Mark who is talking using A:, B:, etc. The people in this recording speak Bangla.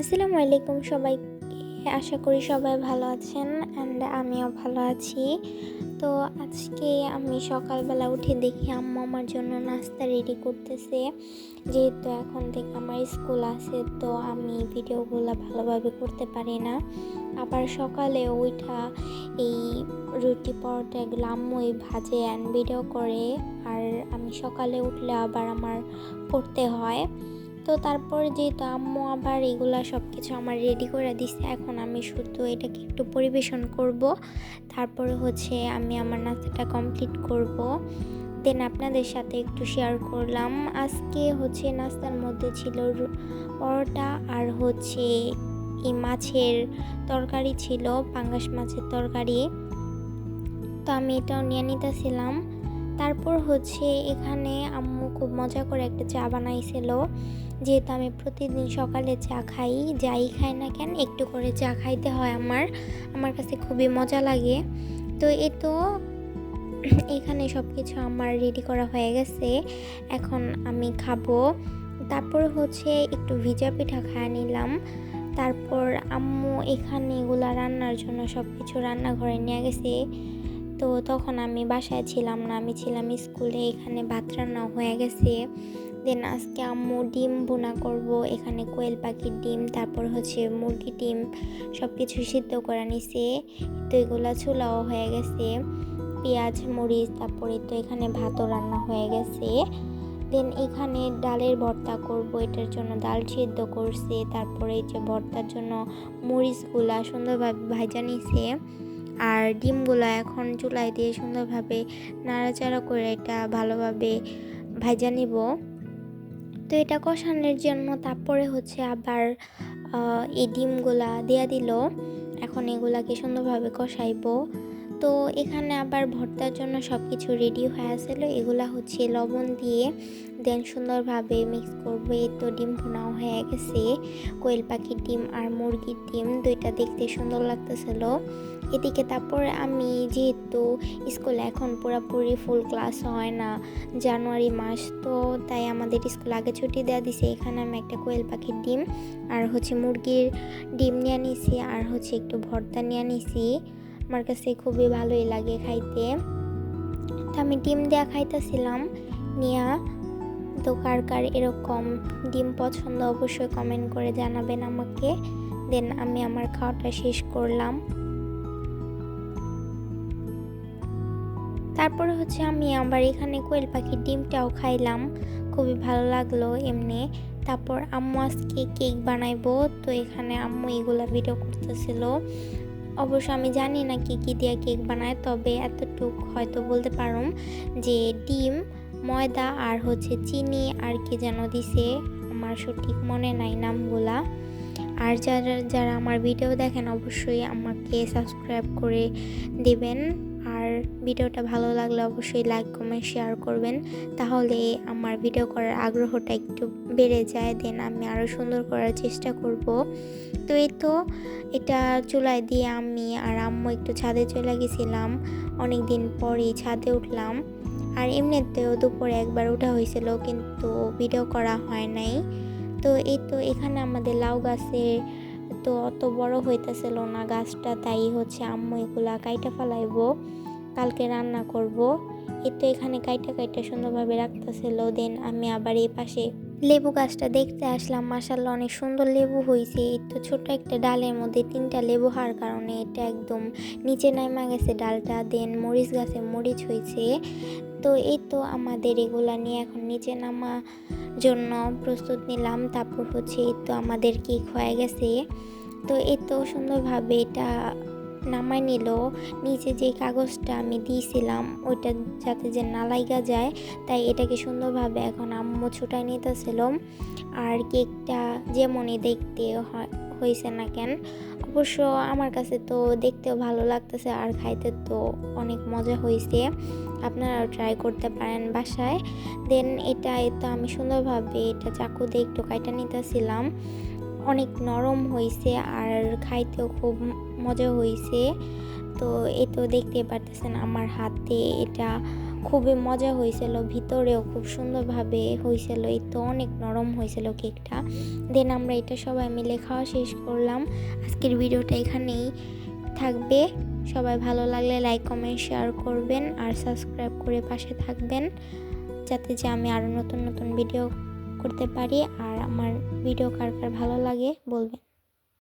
A: আসসালামু আলাইকুম সবাই। আশা করি সবাই ভালো আছেন অ্যান্ড আমিও ভালো আছি। তো আজকে আমি সকালবেলা উঠে দেখি আম্মু আমার জন্য নাস্তা রেডি করতেছে। যেহেতু এখন থেকে আমার স্কুল আছে, তো আমি ভিডিওগুলো ভালোভাবে করতে পারি না। আবার সকালে ওইটা এই রুটি পরোটা এগুলো আম্মুই ভাজে অ্যান্ড ভিডিও করে। আর আমি সকালে উঠলে আবার আমার পড়তে হয়। তো তারপর যেহেতু আম্মু, আবার এগুলা সব কিছু আমার রেডি করে দিচ্ছে এখন আমি শুধু এটাকে একটু পরিবেশন করব। তারপরে হচ্ছে আমি আমার নাস্তাটা কমপ্লিট করব। দেন আপনাদের সাথে একটু শেয়ার করলাম। আজকে হচ্ছে নাস্তার মধ্যে ছিল পরোটা আর হচ্ছে এই মাছের তরকারি ছিল, পাঙ্গাস মাছের তরকারি। তো আমি এটাও নিয়ে নিতেছিলাম। তারপর হচ্ছে এখানে আম্মু খুব মজা করে একটা চা বানাইছিল। যেহেতু আমি প্রতিদিন সকালে চা খাই, যাই খাই না কেন একটু করে চা খাইতে হয় আমার। আমার কাছে খুবই মজা লাগে। তো এ তো এখানে সব কিছু আমার রেডি করা হয়ে গেছে। এখন আমি খাব। তারপর হচ্ছে একটু ভিজা পিঠা খায় নিলাম। তারপর আম্মু এখানে এগুলা রান্নার জন্য সব কিছু রান্নাঘরে নিয়ে গেছে। তো তখন আমি বাসায় ছিলাম না, আমি ছিলাম স্কুলে, এখানে ভাত রান্না হয়ে গেছে। দেন আজকে আম্মু ডিম বোনা করব, এখানে কোয়েল পাখির ডিম, তারপর হচ্ছে মুরগি ডিম সব কিছু সিদ্ধ করে নিছে। তো এগুলো চুলাও হয়ে গেছে, পেঁয়াজ, মরিচ, তারপরে তো এখানে ভাতও রান্না হয়ে গেছে। দেন এখানে ডালের ভর্তা করব, এটার জন্য ডাল সিদ্ধ করছে, তারপরে যে ভর্তার জন্য মরিচগুলা সুন্দরভাবে ভাজা নিছে। আর ডিমগুলো এখন চুলায় দিয়ে সুন্দরভাবে নাড়াচাড়া করে এটা ভালোভাবে ভাজা নিব। তো এটা কষানোর জন্য তারপরে হচ্ছে আবার এই ডিমগুলা দেয়া দিল। এখন এগুলাকে সুন্দরভাবে কষাইবো। তো এখানে আবার ভর্তার জন্য সব কিছু রেডি হয়ে আসলো। এগুলা হচ্ছে লবণ দিয়ে দেন সুন্দরভাবে মিক্স করব। এই তো ডিম ভুনাও হয়ে গেছে। কোয়েল পাখির ডিম আর মুরগির ডিম দুইটা দেখতে সুন্দর লাগতেছিল। এদিকে তারপর আমি যেহেতু স্কুলে এখন পুরোপুরি ফুল ক্লাস হয় না, জানুয়ারি মাস, তো তাই আমাদের স্কুল আগে ছুটি দেওয়া দিছে। এখানে আমি একটা কোয়েল পাখির ডিম আর হচ্ছে মুরগির ডিম নিয়ে নিছি আর হচ্ছে একটু ভর্তা নিয়ে নিছি। আমার কাছে খুবই ভালোই লাগে খাইতে। তো আমি ডিম দেওয়া খাইতেছিলাম, নিয়া তো কার কার এরকম ডিম পছন্দ অবশ্যই কমেন্ট করে জানাবেন আমাকে। দেন আমি আমার খাওয়াটা শেষ করলাম। তারপরে হচ্ছে আমি আবার এখানে কোয়েল পাখির ডিমটাও খাইলাম। খুবই ভালো লাগল এমনি। তারপর আম্মু আজকে কেক বানাইবো, তো এখানে আম্মু এগুলা ভিডিও করতেছিল। অবশ্য আমি জানি না কি কি দিয়ে কেক বানায়, তবে এতটুক হয়তো বলতে পারুম যে ডিম, ময়দা আর হচ্ছে চিনি আর কি যেন দিছে, আমার সঠিক মনে নাই নামগুলা। আর যারা যারা আমার ভিডিও দেখেন অবশ্যই আমাকে সাবস্ক্রাইব করে দিবেন। আর ভিডিওটা ভালো লাগলে অবশ্যই লাইক কমেন্ট শেয়ার করবেন। তাহলে আমার ভিডিও করার আগ্রহটা একটু বেড়ে যায় দেন আমি আরও সুন্দর করার চেষ্টা করব। তো এই তো, এটা চুলায় দিয়ে আমি আর আম্মু একটু ছাদে চলে গেছিলাম। অনেক দিন পরেই ছাদে উঠলাম। আর এমনিতেও দুপুরে একবার ওঠা হয়েছিল, কিন্তু ভিডিও করা হয় নাই। তো এই তো, এখানে আমাদের লাউ গাছে তো অত বড় হইতেছিল না, গাছটা তাই হচ্ছে আম্মু এগুলা কাইটা ফেলাইবো, কালকে রান্না করব। এই তো এখানে কাইটা কাইটা সুন্দরভাবে রাখতেছিল, দেন আমি আবার এই পাশে লেবু গাছটা দেখতে আসলাম। মাসাল্লাহ অনেক সুন্দর লেবু হয়েছে এই তো ছোট একটা ডালের মধ্যে তিনটা লেবু হওয়ার কারণে এটা একদম নিচে নামা গেছে ডালটা, দেন মরিচ গাছে মরিচ হয়েছে তো এই তো আমাদের এগুলা নিয়ে এখন নিচে নামা জন্য প্রস্তুত নিলাম। তারপর হচ্ছে এই তো আমাদের কেক হয়ে গেছে। তো এই তো সুন্দরভাবে এটা নামাই নিল। নিচে যে কাগজটা আমি দিয়েছিলাম, ওইটা যাতে যে নালাইগা যায়, তাই এটাকে সুন্দরভাবে এখন আম্মু ছুটাই নিতেছিলাম আর কেকটা যেমনই দেখতে হয়েছে না কেন? অবশ্য আমার কাছে তো দেখতেও ভালো লাগতেছে আর খাইতে তো অনেক মজা হয়েছে আপনারাও ট্রাই করতে পারেন বাসায়। দেন এটা তো আমি সুন্দরভাবে এটা চাকু দিয়ে একটু কাইটা নিতেছিলাম। অনেক নরম হয়েছে আর খাইতেও খুব মজা হয়েছে তো এই তো দেখতে পারতেছেন আমার হাতে এটা খুবই মজা হয়েছিল, ভিতরেও খুব সুন্দরভাবে হয়েছিল, এই তো অনেক নরম হয়েছিল কেকটা। দেন আমরা এটা সবাই মিলে খাওয়া শেষ করলাম। আজকের ভিডিওটা এখানেই থাকবে। সবাই ভালো লাগলে লাইক, কমেন্ট, শেয়ার করবেন আর সাবস্ক্রাইব করে পাশে থাকবেন, যাতে যে আমি আরও নতুন নতুন ভিডিও করতে পারি আর আমার ভিডিও কার কার ভালো লাগে বলবেন।